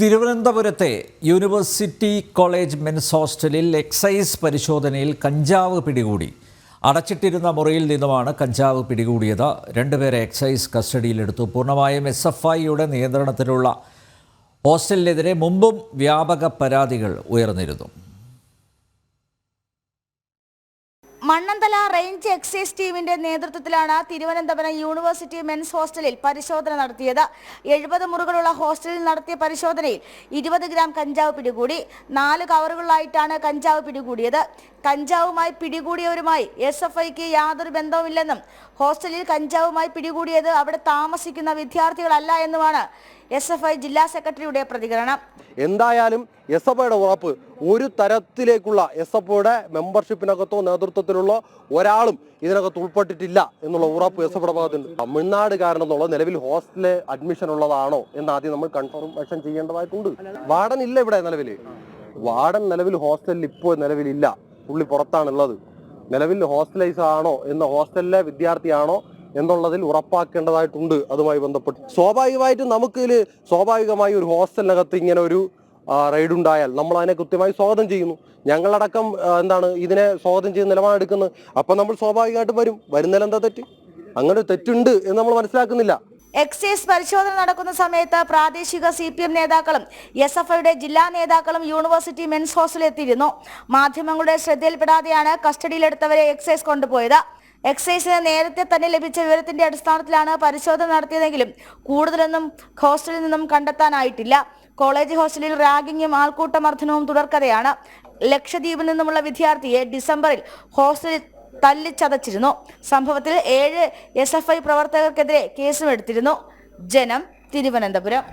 തിരുവനന്തപുരത്തെ university college men's ഹോസ്റ്റലിൽ excise പരിശോധനയിൽ കഞ്ചാവ് പിടികൂടി. അടച്ചിട്ടിരുന്ന മുറിയിൽ നിന്നുമാണ് കഞ്ചാവ് പിടികൂടിയത്. രണ്ടുപേരെ എക്സൈസ് കസ്റ്റഡിയിലെടുത്തു. പൂർണമായും എസ് എഫ് ഐയുടെ നിയന്ത്രണത്തിലുള്ള ഹോസ്റ്റലിനെതിരെ മുമ്പും വ്യാപക പരാതികൾ ഉയർന്നിരുന്നു. മണ്ണന്തല റേഞ്ച് എക്സൈസ് ടീമിന്റെ നേതൃത്വത്തിലാണ് തിരുവനന്തപുരം യൂണിവേഴ്സിറ്റി മെൻസ് ഹോസ്റ്റലിൽ പരിശോധന നടത്തിയത്. എഴുപത് മുറികളുള്ള ഹോസ്റ്റലിൽ നടത്തിയ പരിശോധനയിൽ ഇരുപത് ഗ്രാം കഞ്ചാവ് പിടികൂടി നാല് കവറുകളിലായിട്ടാണ് കഞ്ചാവ് പിടികൂടിയത്. കഞ്ചാവുമായി പിടികൂടിയവരുമായി എസ് എഫ് ഐക്ക് യാതൊരു ബന്ധവുമില്ലെന്നും ഹോസ്റ്റലിൽ കഞ്ചാവുമായി പിടികൂടിയത് അവിടെ താമസിക്കുന്ന വിദ്യാർത്ഥികളല്ല എന്നുമാണ് എസ് എഫ് ഐ ജില്ലാ സെക്രട്ടറിയുടെ പ്രതികരണം. എന്തായാലും എസ് എഫ് ഐയുടെ ഉറപ്പ് ഒരു തരത്തിലേക്കുള്ള എസ് എഫ് ഐയുടെ മെമ്പർഷിപ്പിനകത്തോ നേതൃത്വത്തിലുള്ള ഒരാളും ഇതിനകത്ത് ഉൾപ്പെട്ടിട്ടില്ല എന്നുള്ള ഉറപ്പ് എസ് എഫ് ഐയുടെ ഭാഗത്തുണ്ട്. തമിഴ്നാട് തമിഴ്നാടുകാരനെന്നുള്ള നിലവിൽ ഹോസ്റ്റലിൽ അഡ്മിഷൻ ഉള്ളതാണോ എന്ന് ആദ്യം നമ്മൾ കൺഫർമേഷൻ ചെയ്യേണ്ടതായിട്ടുണ്ട്. വാർഡൻ ഇല്ല ഇവിടെ നിലവിൽ വാർഡൻ നിലവിൽ ഹോസ്റ്റലിൽ ഇപ്പോൾ നിലവിലില്ല. പുള്ളി പുറത്താണുള്ളത്. നിലവിൽ ഹോസ്റ്റലൈസ് ആണോ എന്ന ഹോസ്റ്റലിലെ വിദ്യാർത്ഥിയാണോ എന്നുള്ളതിൽ ഉറപ്പാക്കേണ്ടതായിട്ടുണ്ട്. അതുമായി ബന്ധപ്പെട്ട് സ്വാഭാവികമായിട്ടും നമുക്ക് ഇതിൽ സ്വാഭാവികമായി ഒരു ഹോസ്റ്റലിനകത്ത് ഇങ്ങനെ ഒരു റൈഡ് ഉണ്ടായാൽ നമ്മൾ അതിനെ കൃത്യമായി സ്വാഗതം ചെയ്യുന്നു. ഞങ്ങളടക്കം എന്താണ് ഇതിനെ സ്വാഗതം ചെയ്യുന്ന നിലപാടെടുക്കുന്നത് അപ്പം നമ്മൾ സ്വാഭാവികമായിട്ടും വരും. വരുന്നതിൽ എന്താ തെറ്റ്? അങ്ങനെ തെറ്റുണ്ട് എന്ന് നമ്മൾ മനസ്സിലാക്കുന്നില്ല. എക്സൈസ് പരിശോധന നടക്കുന്ന സമയത്ത് പ്രാദേശിക സി പി എം നേതാക്കളും എസ് എഫ് ഐയുടെ ജില്ലാ നേതാക്കളും യൂണിവേഴ്സിറ്റി മെൻസ് ഹോസ്റ്റലിൽ എത്തിയിരുന്നു. മാധ്യമങ്ങളുടെ ശ്രദ്ധയിൽപ്പെടാതെയാണ് കസ്റ്റഡിയിലെടുത്തവരെ എക്സൈസ് കൊണ്ടുപോയത്. എക്സൈസിന് നേരത്തെ തന്നെ ലഭിച്ച വിവരത്തിന്റെ അടിസ്ഥാനത്തിലാണ് പരിശോധന നടത്തിയതെങ്കിലും കൂടുതലൊന്നും ഹോസ്റ്റലിൽ നിന്നും കണ്ടെത്താനായിട്ടില്ല. കോളേജ് ഹോസ്റ്റലിൽ റാഗിങ്ങും ആൾക്കൂട്ടമർദ്ദനവും തുടർക്കഥയാണ്. ലക്ഷദ്വീപിൽ നിന്നുമുള്ള വിദ്യാർത്ഥിയെ ഡിസംബറിൽ ഹോസ്റ്റലിൽ തല്ലിച്ചതച്ചിരുന്നു. സംഭവത്തിൽ ഏഴ് എസ് എഫ് ഐ പ്രവർത്തകർക്കെതിരെ കേസുമെടുത്തിരുന്നു ജനം തിരുവനന്തപുരം.